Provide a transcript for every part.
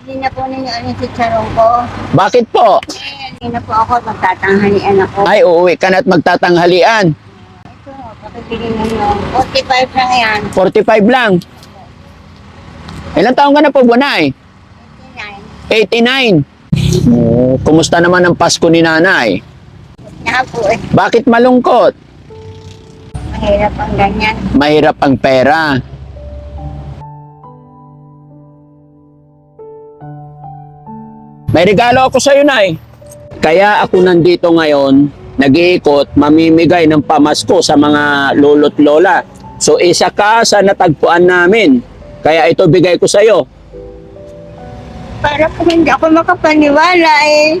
Hindi na po ninyo ano si Charong ko. Bakit po? Eh, hindi na po ako magtatanghalian ako. Ay, uuwi ka na at magtatanghalian. Ito, pakibili ninyo. 45 lang yan. 45 lang. Ilang taon ka na po, Bunay? 89. 89. Oh, kumusta naman ang Pasko ni nanay? Nga po eh. Bakit malungkot? Mahirap ang ganyan. Mahirap ang pera. May regalo ako sa iyo, Nay. Kaya ako nandito ngayon, nag-iikot, mamimigay ng pamasko sa mga lolo't lola. So isa ka sa natagpuan namin. Kaya ito bigay ko sa iyo. Para po hindi ako makapaniwala eh.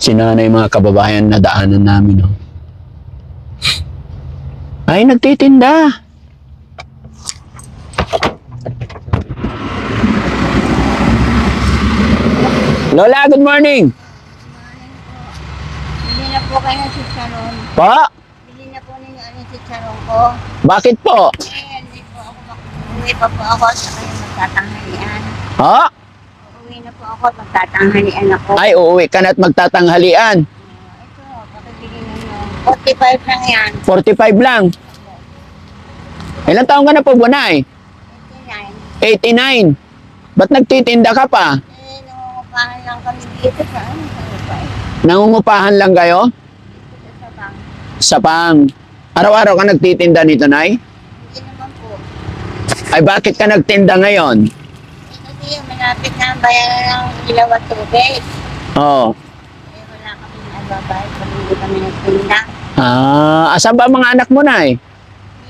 Sinanay mga kababayan na daanan namin. Oh. Ay, nagtitinda. Lola, good morning. Bili na po kayo ng si Charong. Po, Bili na po ninyo si Charong ko. bakit po? Eh, hindi po ako mak- pa po ako sa kayo magtatanghalian. Ha? Uuwi na po ako at magtatanghalian ako. Ay, uuwi ka na at magtatanghalian. Ito, pakibili ninyo. 45 lang yan. 45 lang. Ilang taon ka na po, Bunay? 89. 89. Ba't nagtitinda ka pa? Eh, nangungupahan lang kami dito sa ano, sa. Nangungupahan lang kayo? Dito sa bang. Sa pang. Araw-araw ka nagtitinda nito, Nay? Hindi naman po. Ay, bakit ka nagtinda ngayon? Eh, kasi yung malapit na ang bayaran ng ilaw at tubig. Oo. Wala pag hindi kami nagtinda. Ah, asan ba mga anak mo, Nay?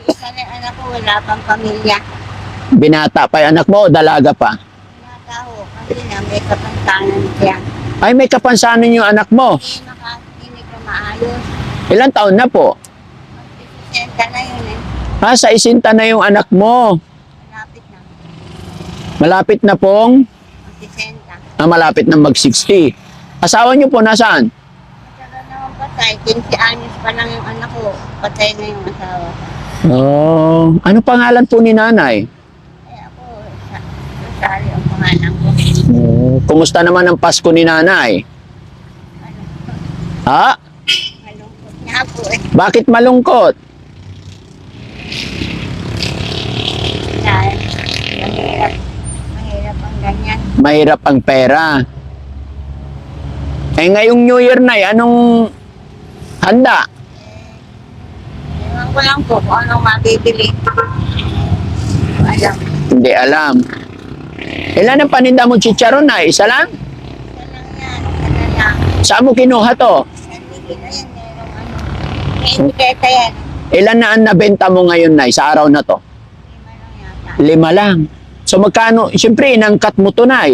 Isa na yung anak ko, wala pang pamilya. Binata pa yung anak mo o dalaga pa? Nataho, kasi na may kapansanan siya. Ay, may kapansanan yung anak mo. Hindi makakinig na maayos. Ilang taon na po? Senta na yun eh. Ha, sa isinta na yung anak mo. Malapit na. Malapit na pong, Magsisenta. ah, malapit na mag-60. Asawa niyo po nasaan? Patay. 15 anyos pa lang yung anak ko. Patay na yung asawa. Oh, ano pangalan po ni nanay? Eh ako, sa, Rosario ang pangalan ko. Oh, kumusta naman ang Pasko ni nanay? Ha? Malungkot nga po eh. Bakit malungkot? Dahil mahirap. Mahirap ang ganyan. Mahirap ang pera. Eh ngayong New Year na, anong handa? Ewan ko lang po kung anong mabibili. Alam. Hindi alam. Ilan ang paninda mo chicharon na? Isa lang? Isa lang yan. Isa na lang. Saan mo kinuha to? Ano. Ilan na ang nabenta mo ngayon na sa araw na to? Lima lang yata. Lima lang. So magkano? Siyempre, inangkat mo to na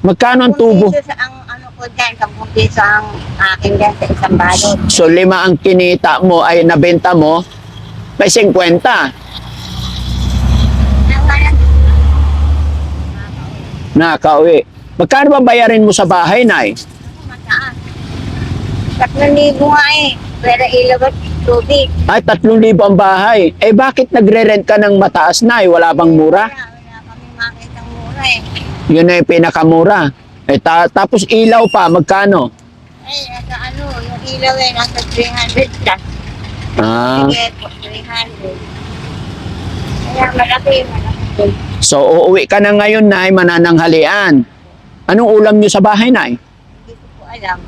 Magkano ang tubo? Ang ko dyan, kung piso ang akin dyan sa isang balot. So lima ang kinita mo ay nabenta mo, may 50. Ang parang Nakauwi. Magkano ba bayarin mo sa bahay, Nay? mataas. Tatlong libo nga eh. Pero ilaw at tubig. Ay, 3,000 ang bahay. Eh, bakit nagre-rent ka ng mataas, Nay? Wala bang mura? Wala, wala kami makita mura eh. Yun na yung pinakamura. Eh, ta- tapos ilaw pa, magkano? Ay, nasa ano, yung ilaw eh, nasa 300 plus. Ah, Sige po, 300. Kaya malaki, malaki so uuwi ka na ngayon, Nay, manananghalian. Anong ulam nyo sa bahay, Nay? Hindi ko po alam.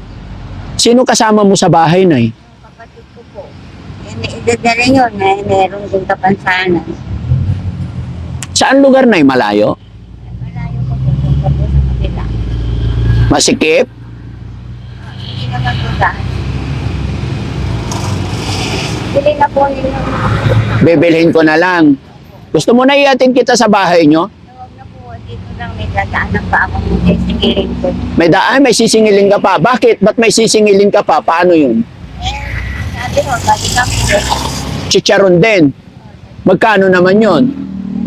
Sino kasama mo sa bahay, Nay? Yung kapatid ko po. Eh, may edad na rin yun, eh, meron din kapansanan. Saan lugar, Nay? Malayo ko po, punta po sa kabila. Masikip? Hindi naman po dahil. Bili na po ninyo. Bibilhin ko na lang. Gusto mo na iatin kita sa bahay nyo? Huwag na po, dito lang may dadaanan pa akong sisigirin ko. May daan, may sisingilin ka pa. Bakit? Ba't may sisingilin ka pa? Paano yun? Sabi ko, sabi kami, Chicharon din. Magkano naman yun?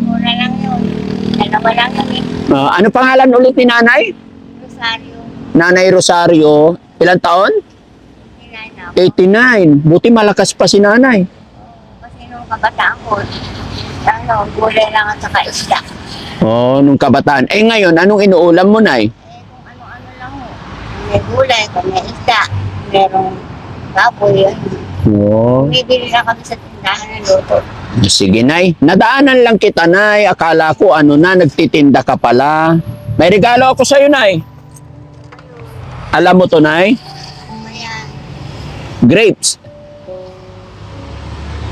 mura lang yun. Dalawa lang yun eh. Ah, ano pangalan ulit ni nanay? Rosario, Nanay Rosario. Ilang taon? nilanap. 89. Buti malakas pa si nanay. Kasi nung kabataan ko, ano, gulay lang at saka isda. Oh, nung kabataan. Eh ngayon, anong inuulam mo, nay? Eh, kung ano-ano lang ho. May gulay, kung may isda, merong baboy, yun. Oh. Bumibili lang kami sa tindahan ng luto. Sige, Nay. Nadaanan lang kita, Nay. Akala ko ano na, nagtitinda ka pala. May regalo ako sa'yo, Nay. Alam mo to, Nay? Ano ba yan? Grapes.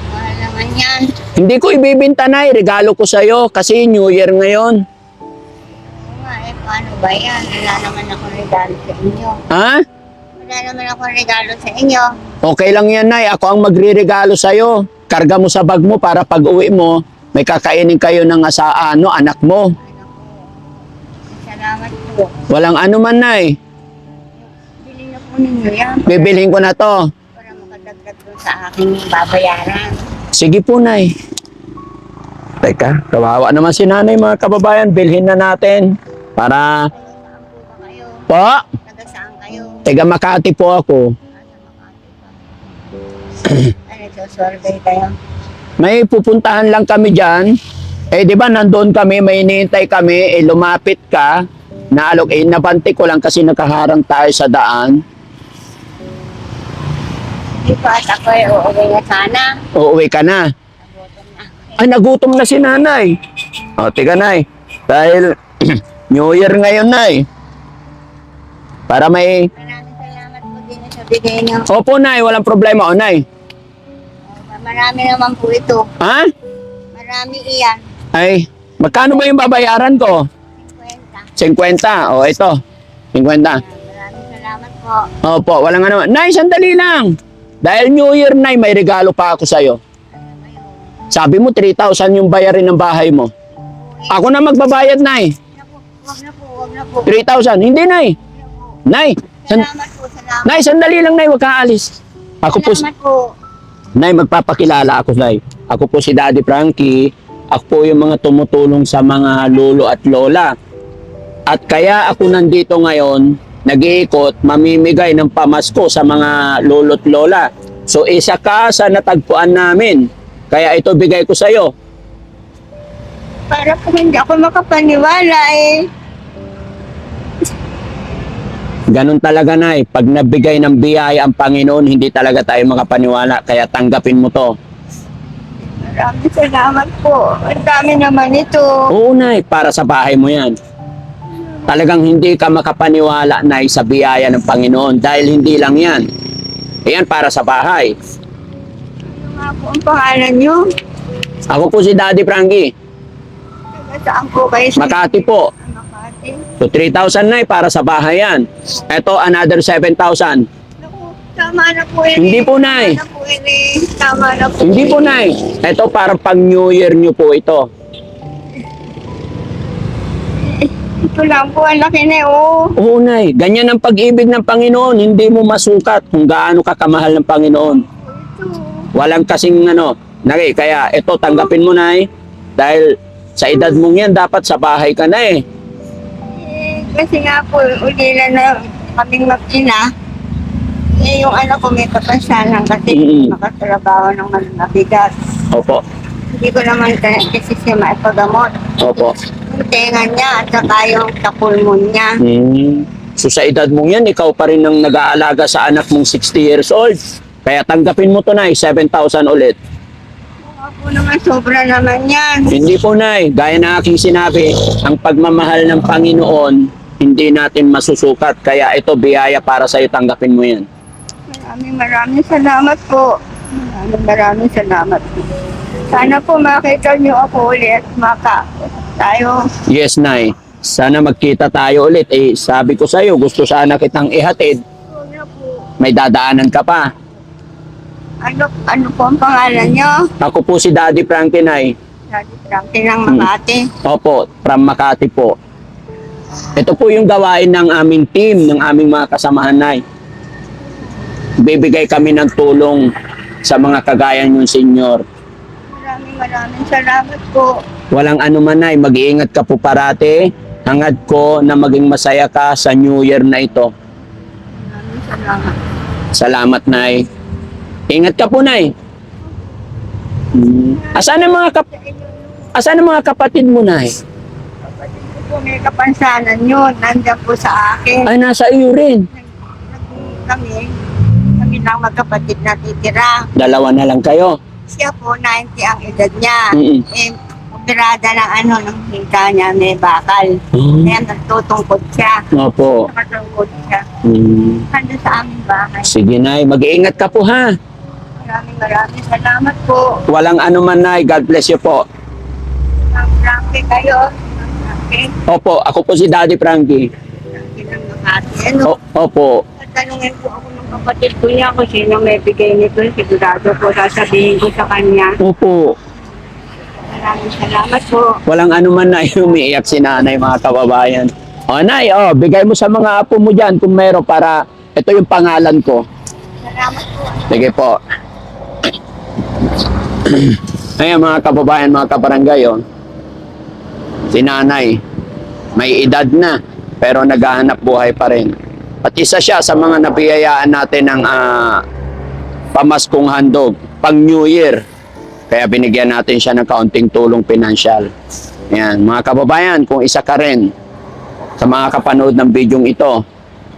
Mahal naman yan. Hindi ko ibibinta, Nay. Regalo ko sa'yo kasi New Year ngayon. Oo nga, eh, paano ba yan? Wala naman ako regalo sa inyo. Ha? Wala naman ako regalo sa inyo. Okay lang yan, Nay. Ako ang magre-regalo sa'yo. Karga mo sa bag mo para pag uwi mo, may kakainin kayo ng asa, ano, anak mo. Salamat po. Walang ano man, Nay. Po ninyo yan Bibilhin ko na to. para makadagdag doon sa aking babayaran. Sige po, Nay. Teka, kawawa naman si nanay mga kababayan. Bilhin na natin. Para, po Taga saan kayo? taga Makati po ako. Ano, survey kayo? May pupuntahan lang kami dyan. Eh, di ba, nandoon kami, may hinihintay kami, eh, lumapit ka. Naalok, eh, nabanti ko lang kasi nakaharang tayo sa daan. Hindi pa at ako ay uuwi na sana. Uuwi ka na. Nagutom na ako. Ay, nagutom na si nanay. O, tiga, nay. Dahil New Year ngayon, nay. Para may... Maraming salamat po din sa bigay niyo. Opo, nay. Walang problema. O, nay. Marami naman po ito. Ha? Marami iyan. Ay, magkano ba yung babayaran ko? 50. 50. O, ito. 50. Maraming salamat po. Opo, walang ano. Nay, sandali lang. Dahil New Year, Nay, may regalo pa ako sa'yo. Sabi mo, 3,000 yung bayarin ng bahay mo. Ako na magbabayad, Nay. Na po, wag na po, wag na po. 3,000. Hindi, Nay. Na. Nay, san-. Nay, sandali lang, Nay. Huwag ka alis. Ako po, po. Nay, magpapakilala ako, Nay. Ako po si Daddy Frankie. Ako po yung mga tumutulong sa mga lolo at lola. At kaya ako nandito ngayon, nag-iikot, mamimigay ng pamasko sa mga lolo at lola. So, isa ka sa natagpuan namin. Kaya ito bigay ko sa'yo. Para po hindi ako makapaniwala eh. Ganun talaga, Nay. Pag nabigay ng biyaya ang Panginoon, hindi talaga tayo makapaniwala. Kaya tanggapin mo to. Maraming salamat po. Ang dami naman ito. Oo, Nay. Para sa bahay mo yan. Talagang hindi ka makapaniwala, Nay, sa biyaya ng Panginoon. Dahil hindi lang yan. Ayan, para sa bahay. Ano nga po ang pangalan niyo? Ako po si Daddy Frankie. Saan po kayo? Makati po. Makati. So, 3,000 na para sa bahay yan. Ito, another 7,000. Naku, tama na po yun. Hindi po, Nay. Tama na po yun eh. Tama na po. Hindi po, Nay. Ito, para pang New Year nyo po ito. Ito lang po, ang laki na eh, oh. Oo, Nay. Ganyan ang pag-ibig ng Panginoon. Hindi mo masukat kung gaano ka kamahal ng Panginoon. Walang kasing ano. Nari, kaya ito, tanggapin mo, Nay. Dahil sa edad mong yan, dapat sa bahay ka na eh. Eh, kasi nga po, ulila na kaming mag-ina. Eh, yung anak ko may kapansanan kasi Mm. makatrabaho ng mabigat. Opo. Hindi ko naman ka- kasi siya maipagamot. Opo. Tenga niya at saka yung sa pulmon niya. Hmm. So sa edad mong yan, ikaw pa rin ang nag-aalaga sa anak mong 60 years old. Kaya tanggapin mo to, Nay. 7,000 ulit. Ako naman, sobra naman yan. Hindi po, Nay. Gaya na aking sinabi, ang pagmamahal ng Panginoon, hindi natin masusukat. Kaya ito, biyaya para sa'yo. Tanggapin mo yan. Maraming maraming salamat po. Maraming maraming salamat po. Sana po makita niyo ako ulit. Maka tayo. Yes, Nay. Sana magkita tayo ulit. Eh, sabi ko sa'yo, gusto sana kitang ihatid. May dadaanan ka pa. Ano, ano po ang pangalan niyo? Ako po si Daddy Frankie, Nay. Daddy Frankie ng Makati. Opo, from Makati po. Ito po yung gawain ng aming team, ng aming mga kasamahan, Nay. Bibigay kami ng tulong sa mga kagaya niyong senior. Maraming maraming salamat po. Walang anuman, Nay. Mag-iingat ka po parati. Hangad ko na maging masaya ka sa New Year na ito. Salamat. Salamat, Nay. Ingat ka po, Nay. Hmm. Asan ang mga kap Asan ang mga kapatid mo, Nay? Kapatid ko po may kapansanan yun. Nandiyan po sa akin. Ay, nasa iyo rin. Kami, kami lang magkapatid na titira. Dalawa na lang kayo. Siya po, 90 ang edad niya. Mm-mm. Eh, operada ng ano, ng hingga niya, may bakal. Hmm. Kaya nagtutungkod siya. Opo. Nakatungkod siya. Hmm. Handa sa aming bahay. Sige, Nay. Mag-iingat ka po, ha? Maraming maraming salamat po. Walang ano man, Nay. God bless you po. Ang Frankie kayo. Frankie. Opo, ako po si Daddy Frankie. Frankie ng Makati. Ano? O- opo. Tanungin po ako ng kapatid ko niya kung sino may bigay nito. Sigurado po sasabihin ko sa kanya. Opo. Maraming salamat po. Walang ano man, Nay. Umiiyak si nanay, mga kababayan. O, Nay, oh, bigay mo sa mga apo mo dyan kung meron para ito yung pangalan ko. Salamat po. Sige po. Ayan mga kababayan, mga kabarangay, oh. Si nanay, may edad na, pero naghahanap buhay pa rin. At isa siya sa mga nabiyayaan natin ng ah, pamaskong handog, pang New Year. Kaya binigyan natin siya ng kaunting tulong pinansyal. Ayan, mga kababayan, kung isa ka rin sa mga kapanood ng bidyong ito,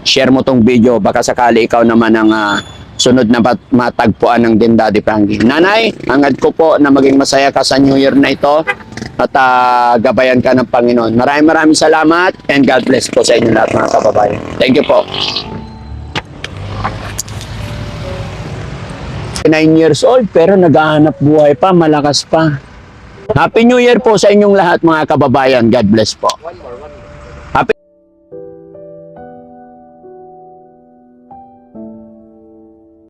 share mo tong video. Baka sakali ikaw naman ang ah, sunod na mat- matagpuan ng din Daddy Frankie. Nanay, hangad ko po na maging masaya ka sa New Year na ito at ah, gabayan ka ng Panginoon. Maraming maraming salamat and God bless po sa inyo lahat mga kababayan. Thank you po. 9 years old pero naghahanap buhay pa, malakas pa. Happy New Year po sa inyong lahat mga kababayan. God bless po. One more, one more.